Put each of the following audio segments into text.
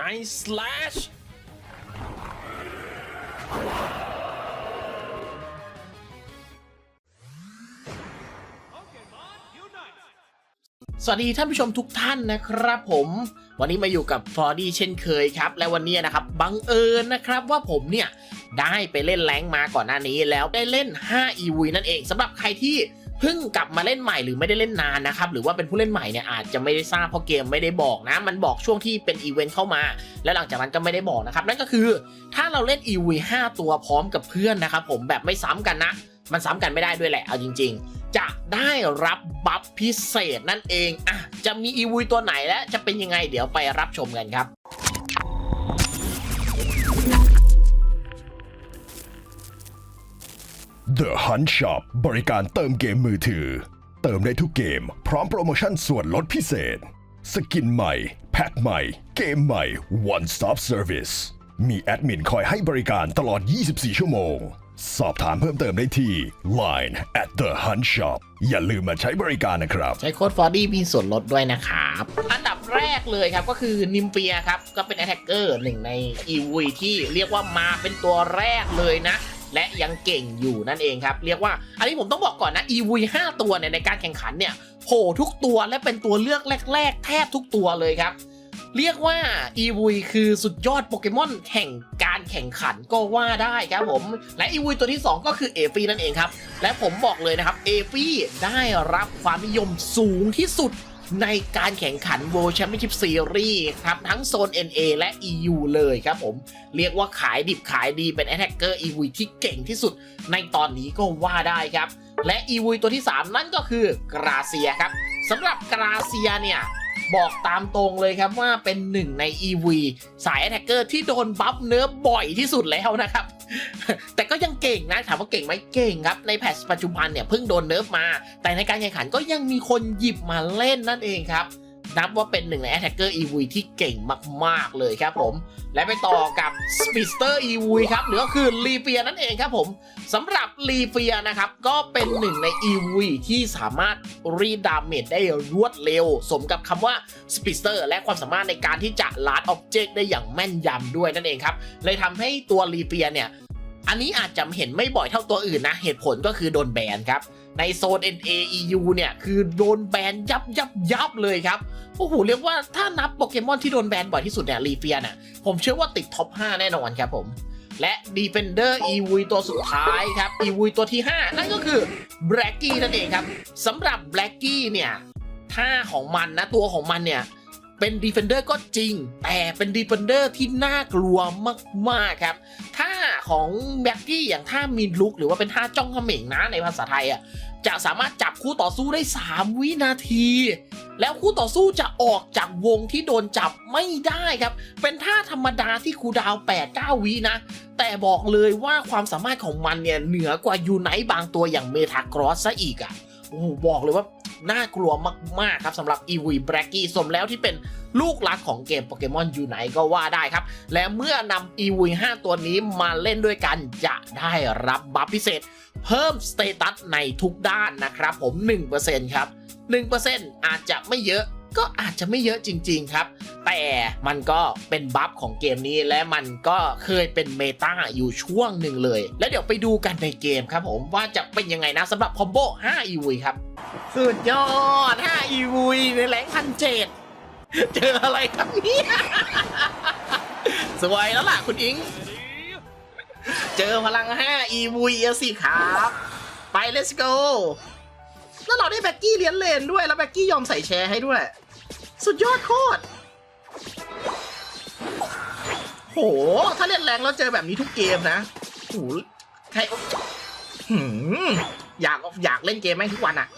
ใน slash สวัสดีท่านผู้ชมทุกท่านนะครับผม วันนี้มาอยู่กับฟอร์ดี้เช่นเคยครับ และวันนี้นะครับบังเอิญนะครับว่าผมเนี่ย ได้ไปเล่นแรงมาก่อนหน้านี้แล้วได้เล่น 5 e v นั่นเองสำหรับใครที่ เพิ่งกลับมาเล่นใหม่หรือไม่ได้เล่นนานนะครับหรือว่าเป็นผู้เล่นใหม่เนี่ยอาจจะไม่ได้ทราบเพราะเกมไม่ได้บอกนะ มันบอกช่วงที่เป็นอีเวนต์เข้ามา แล้วหลังจากนั้นก็ไม่ได้บอกนะครับนั่นก็คือถ้าเราเล่น e v 5ตัวพร้อมกับเพื่อนนะครับผมแบบไม่ซ้ำกันนะมันซ้ำกันไม่ได้ด้วยแหละ เอาจริง ๆ จะได้รับบัฟพิเศษนั่นเองอะจะมีอีวีตัวไหนและจะเป็นยังไงเดี๋ยวไปรับชมกันครับ The Hunt Shop บริการเติมเกมมือถือ เติมได้ทุกเกม พร้อมโปรโมชั่นส่วนลดพิเศษ สกินใหม่ แพ็คใหม่ เกมใหม่ One Stop Service มีแอดมินคอยให้บริการตลอด 24 ชั่วโมง สอบถามเพิ่มเติมได้ที่ Line at the Hunt Shop อย่าลืมมาใช้บริการนะครับ ใช้โค้ดฟอร์ดี้มีส่วนลดด้วยนะครับ อันดับแรกเลยครับก็คือนิมเปียครับ ก็เป็น a t แทกเกอร์หนึ่งในอีวีที่เรียกว่ามาเป็นตัวแรกเลยนะ และยังเก่งอยู่นั่นเองครับ เรียกว่า อันนี้ผมต้องบอกก่อนนะ EV 5 ตัวเนี่ยในการแข่งขันเนี่ยโผล่ทุกตัวและเป็นตัวเลือกแรก ๆ แทบทุกตัวเลยครับ เรียกว่า EV คือสุดยอดโปเกมอนแห่งการแข่งขันก็ว่าได้ครับผม และ EV ตัวที่ 2 ก็คือเอฟีนั่นเองครับ และผมบอกเลยนะครับเอฟีได้รับความนิยมสูงที่สุด ในการแข่งขัน World Championship Series ครับ ทั้งโซน NA และ EU เลยครับผม เรียกว่าขายดิบขายดีเป็น Attacker EV ที่เก่งที่สุดในตอนนี้ก็ว่าได้ครับ และ EV ตัวที่ 3 นั่นก็คือกราเซียครับสำหรับกราเซียเนี่ย บอกตามตรงเลยครับว่าเป็นหนึ่งใน EV สายแท็กเกอร์ที่โดนบัฟเนื้อบ่อยที่สุดแล้วนะครับ แต่ก็ยังเก่งนะ ถามว่าเก่งไหมเก่งครับ ในแพทช์ปัจจุบันเนี่ยเพิ่งโดนเนิร์ฟมา แต่ในการแข่งขันก็ยังมีคนหยิบมาเล่นนั่นเองครับ นับว่าเป็นหนึ่งใน Attacker EV ที่เก่งมาก ๆ เลยครับผม และไปต่อกับ Speedster EV ครับ หรือก็คือลีเฟียนั่นเองครับผมสำหรับลีเฟียนะครับ ก็เป็นหนึ่งใน EV ที่สามารถรีดามเมจได้รวดเร็ว สมกับคำว่า Speedster และความสามารถในการที่จะลาดอ็อบเจกต์ได้อย่างแม่นยำด้วยนั่นเองครับ เลยทำให้ตัวลีเฟียเนี่ยอันนี้อาจจะเห็นไม่บ่อยเท่าตัวอื่นนะ เหตุผลก็คือโดนแบนครับ ในโซน NA EU เนี่ย คือโดนแบนยับยับยับเลยครับ โอ้โห เรียกว่าถ้านับโปเกมอนที่โดนแบนบ่อยที่สุดเนี่ยรีเฟียเนี่ยผมเชื่อว่าติดท็อป 5 แน่นอนครับผม และ Defender EV ตัวสุดท้ายครับ EV ตัวที่ 5 นั่นก็คือ b l a c k ้นั่นเองครับสำหรับ b l a c k ้เนี่ยท่าของมันนะตัวของมันเนี่ย เป็น Defender ก็จริง แต่เป็น Defender ที่น่ากลัวมากๆครับท่าของแบ็กกี้อย่างท่ามีลุกหรือว่าเป็นท่าจ้องเขม่งนะในภาษาไทยอะจะสามารถจับคู่ต่อสู้ได้ 3 วินาที แล้วคู่ต่อสู้จะออกจากวงที่โดนจับไม่ได้ครับ เป็นท่าธรรมดาที่คูดาว 8-9 วินะ แต่บอกเลยว่าความสามารถของมันเนี่ย เหนือกว่ายูไนท์บางตัวอย่างเมทากรอสซะอีกอะโอ้โหบอกเลยว่า น่ากลัวมาก ๆ ครับสำหรับ e v b r a c k y สมแล้วที่เป็นลูกรักของเกมโปเกมอนยูไนก็ว่าได้ครับ และเมื่อนำ e v 5ตัวนี้มาเล่นด้วยกันจะได้รับบัฟพิเศษ เพิ่มสเตตัสในทุกด้านนะครับผม 1%ครับ 1%อาจจะไม่เยอะก็อาจจะไม่เยอะจริง ๆ ครับ แต่มันก็เป็นบัฟของเกมนี้และมันก็เคยเป็นเมตาอยู่ช่วงหนึ่งเลย แล้วเดี๋ยวไปดูกันในเกมครับผมว่าจะเป็นยังไงนะสำหรับคอมโบ5 e v ครับ สุดยอด5 e v ในแรงพันเจ็ดเจออะไรครับเนี่ยสวยแล้วล่ะคุณอิง เจอพลัง5 e v สิครับ ไป let's go แล้วเราได้แบ็กกี้เลี้ยนเลนด้วย แล้วแบ็กกี้ยอมใส่แชร์ให้ด้วย สุดยอดโคตรโห ถ้าเล่นแรงแล้วเจอแบบนี้ทุกเกมนะโหใครหืม อยากอยากเล่นเกมแม่งทุกวันอะ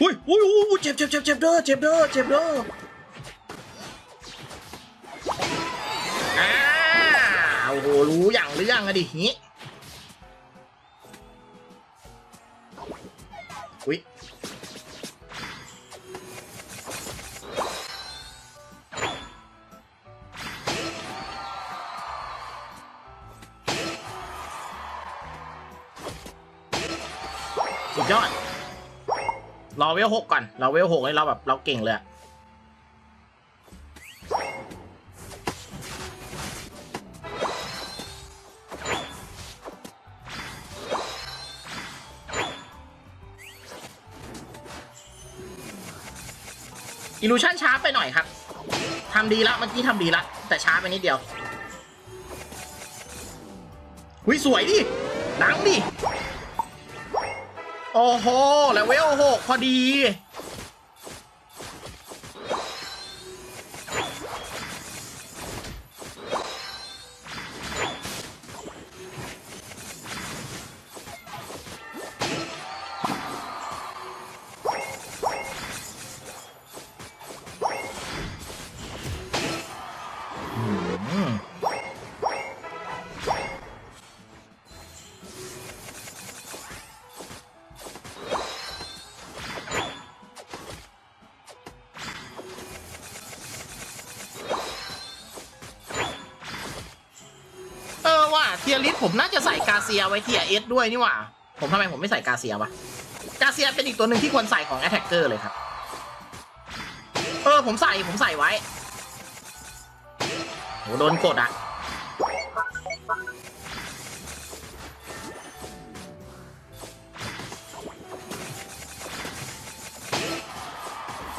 อุ้ยอุ้ยอุ้ยเจ็บเจ็บเจ็บเจ็บเด้อเจ็บเด้อเจ็บเด้อ รู้อย่างหรือยังอะดินี้อุ้ยสุดยอด รอเวลหกก่อน รอเวลหกให้เราแบบเราเก่งเลยอะ อิลูชันช้าไปหน่อยครับทำดีละเมื่อกี้ทำดีละ แต่ช้าไปนิดเดียวหุยสวยดิดังดิ โอ้โห แล้วเวลหกพอดี ทียริสผมน่าจะใส่กาเซียไว้เทียเอสด้วยนี่หว่า ผมทำไมผมไม่ใส่กาเซียวะ กาเซียเป็นอีกตัวหนึ่งที่ควรใส่ของ a t t a c k e r เลยครับ เออผมใส่ผมใส่ไว้โหโดนกดอะ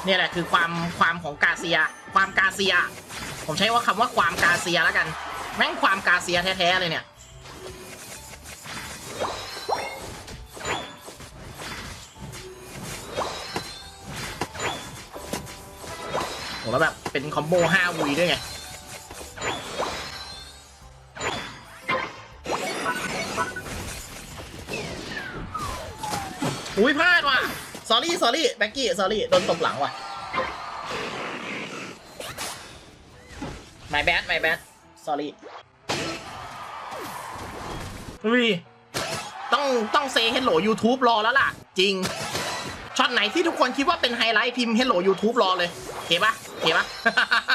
เนี่ยแหละคือความความของกาเซีย ความกาเซีย ผมใช้ว่าคำว่าความกาเซียแล้วกัน แม่งความกาเซียแท้ๆเลยเนี่ย เป็นคอมโบ5วีด้วยไงอุ้ยพลาดว่ะสอรี่สอรี่แบ็กกี้สอรี่โดนตบหลังว่ะ my bad my bad sorry อุ้ยต้องต้องเซ hello YouTube รอแล้วล่ะ จริง ช็อตไหนที่ทุกคนคิดว่าเป็นไฮไลท์พิมพ์ hello YouTube รอเลย โอเคปะ โอเคป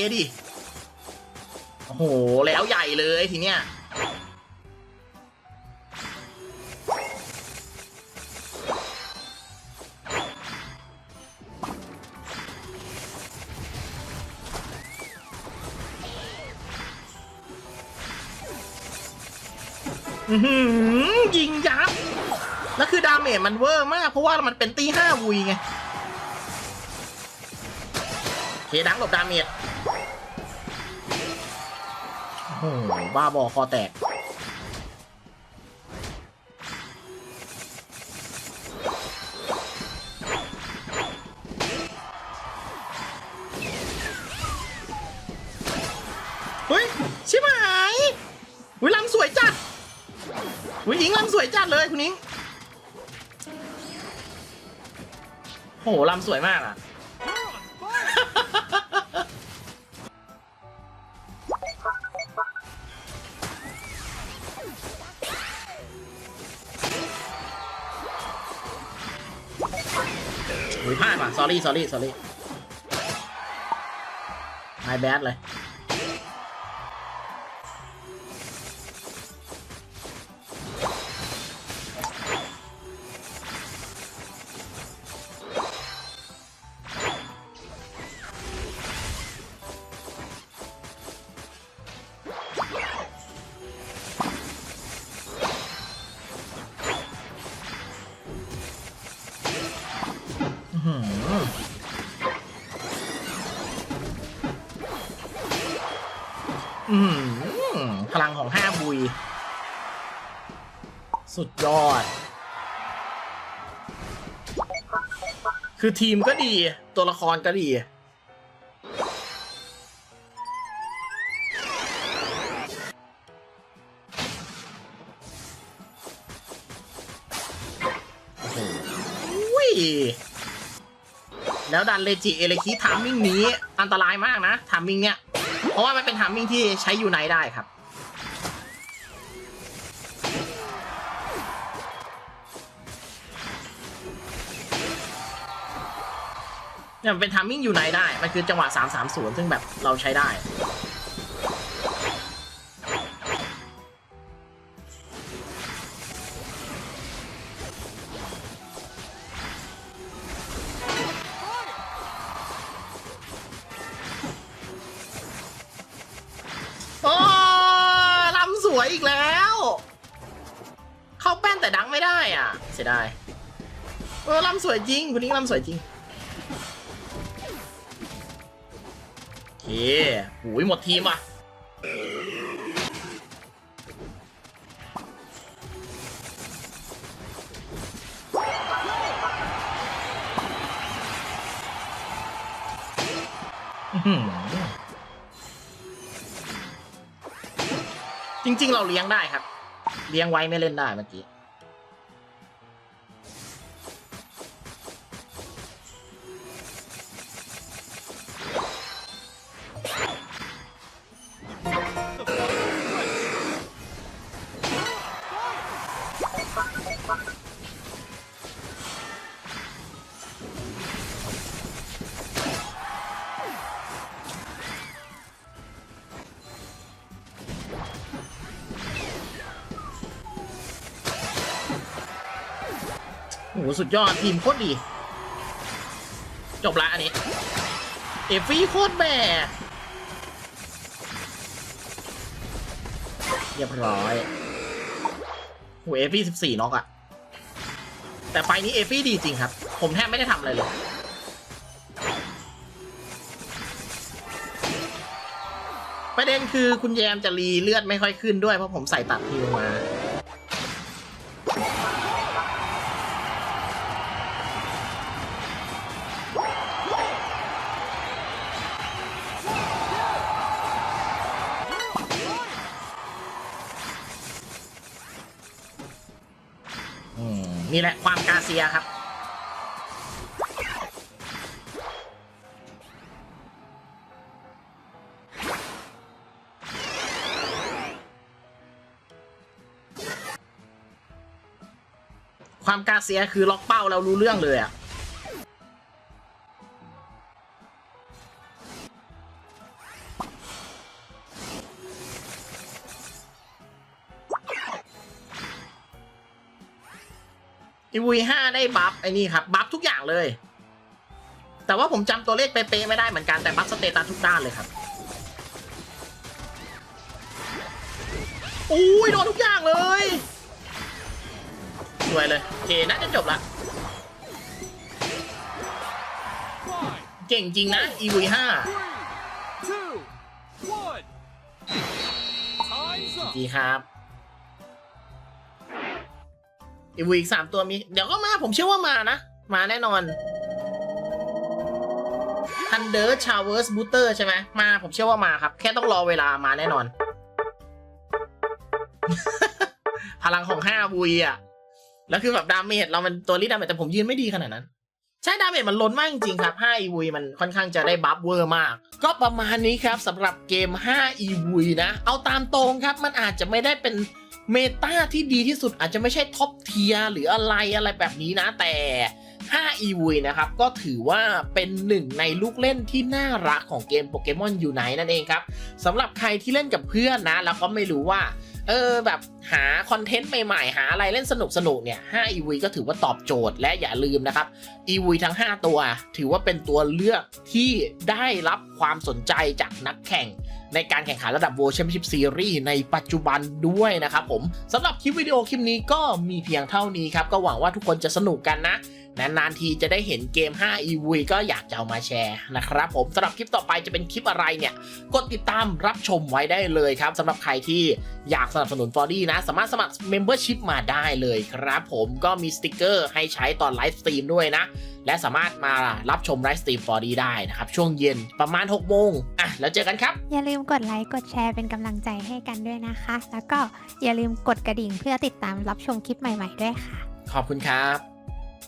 เอดิ โอ้โห แล้วใหญ่เลยทีเนี้ย อือหือยิงยับ แล้วคือดาเมจมันเวอร์มาก เพราะว่ามันเป็นตีห้าวุยไง เคดังหลบดาเมจ โอ้โหบ้าบอคอแตก เฮ้ย ชิบหายวิลำสวยจัดคุณหญิงลำสวยจัดเลยคุณหญิงโหลำสวยมากอะ sorry sorry sorry my bad เลย สุดยอด คือทีมก็ดี ตัวละครก็ดีโอ้โหแล้วดันเลจิเอเลคิทามมิ่งนี้ อันตรายมากนะทามมิ่งเนี้ย เพราะว่ามันเป็นทามมิ่งที่ใช้อยู่ไหนได้ครับ เนี่ยมันเป็นทามมิ่งอยู่ไหนได้ มันคือจังหวะ 330 ซึ่งแบบเราใช้ได้ โอ้ลำสวยอีกแล้ว เข้าแป้นแต่ดังไม่ได้อะ เสียดายเออลำสวยจริงคนนี้ลำสวยจริง โอเคหูยหมดทีมว่ะจริง ๆ เราเลี้ยงได้ครับ เลี้ยงไว้ไม่เล่นได้เมื่อกี้ โหสุดยอด ทีมโคตรดี จบละอันนี้ เอฟฟี่โคตรแบกเรียบร้อยโหเอฟฟี่สิบสี่น็อกอะแต่ไฟนี้เอฟฟี่ดีจริงครับ ผมแทบไม่ได้ทำอะไรเลยประเด็นคือคุณแยมจะรีเลือดไม่ค่อยขึ้นด้วยเพราะผมใส่ตัดฮิวมา ซียครับ ความกาเซียคือล็อกเป้าเรารู้เรื่องเลยอะ อีวีห้าได้บัฟไอ้นี่ครับ บัฟทุกอย่างเลย แต่ว่าผมจำตัวเลขเป๊ะๆไม่ได้เหมือนกันแต่บัฟสเตตัสทุกด้านเลยครับอุ้ยโดนทุกอย่างเลยสวยเลยโอเคน่าจะจบละเก่งจริงนะอีวีห้า two, one. Time's up. ดีครับ อีวีอีกสามตัวมี เดี๋ยวก็มาผมเชื่อว่ามานะ มาแน่นอน Thunder Showers Booster ใช่ไหมมาผมเชื่อว่ามาครับ แค่ต้องรอเวลามาแน่นอน พลังของห้าวุยอะ แล้วคือแบบดาเมจเรามันตัวรีดดาเมจแต่ผมยืนไม่ดีขนาดนั้นใช่ดาเมจมันล้นมากจริงๆครับ 5 e v มันค่อนข้างจะได้บัฟเวอร์มาก ก็ประมาณนี้ครับสำหรับเกม 5 e v นะ เอาตามตรงครับ มันอาจจะไม่ได้เป็น เมตาที่ดีที่สุดอาจจะไม่ใช่ท็อปเทียหรืออะไรอะไรแบบนี้นะแต่ 5 e v นะครับ ก็ถือว่าเป็นหนึ่งในลูกเล่นที่น่ารักของเกมโปเกมอนยูไนนั่นเองครับสำหรับใครที่เล่นกับเพื่อนนะ แล้วก็ไม่รู้ว่าเออแบบหาคอนเทนต์ใหม่ๆ หาอะไรเล่นสนุกสนุกๆเนี่ย5 EV ก็ถือว่าตอบโจทย์และอย่าลืมนะครับ EV ทั้ง 5 ตัว ถือว่าเป็นตัวเลือกที่ได้รับความสนใจจากนักแข่ง ในการแข่งขันระดับ World Championship Series ในปัจจุบันด้วยนะครับผมสำหรับคลิปวิดีโอคลิปนี้ก็มีเพียงเท่านี้ครับ ก็หวังว่าทุกคนจะสนุกกันนะนานๆทีจะได้เห็นเกม 5 EV ก็อยากจะเอามาแชร์นะครับผมสำหรับคลิปต่อไปจะเป็นคลิปอะไรเนี่ยกดติดตามรับชมไว้ได้เลยครับสำหรับใครที่อยากสนับสนุนฟอร์ดี้นะ สามารถสมัคร Membership มาได้เลยครับผมก็มีสติกเกอร์ให้ใช้ตอนไลฟ์สตรีมด้วยนะ และสามารถมารับชมไลฟ์สตรีมฟอร์ดี้ได้นะครับ ช่วงเย็นประมาณ6โมงอะแล้วเจอกันครับ อย่าลืมกดไลค์กดแชร์เป็นกำลังใจให้กันด้วยนะคะ แล้วก็อย่าลืมกดกระดิ่งเพื่อติดตามรับชมคลิปใหม่ ๆ ด้วยค่ะ ขอบคุณครับ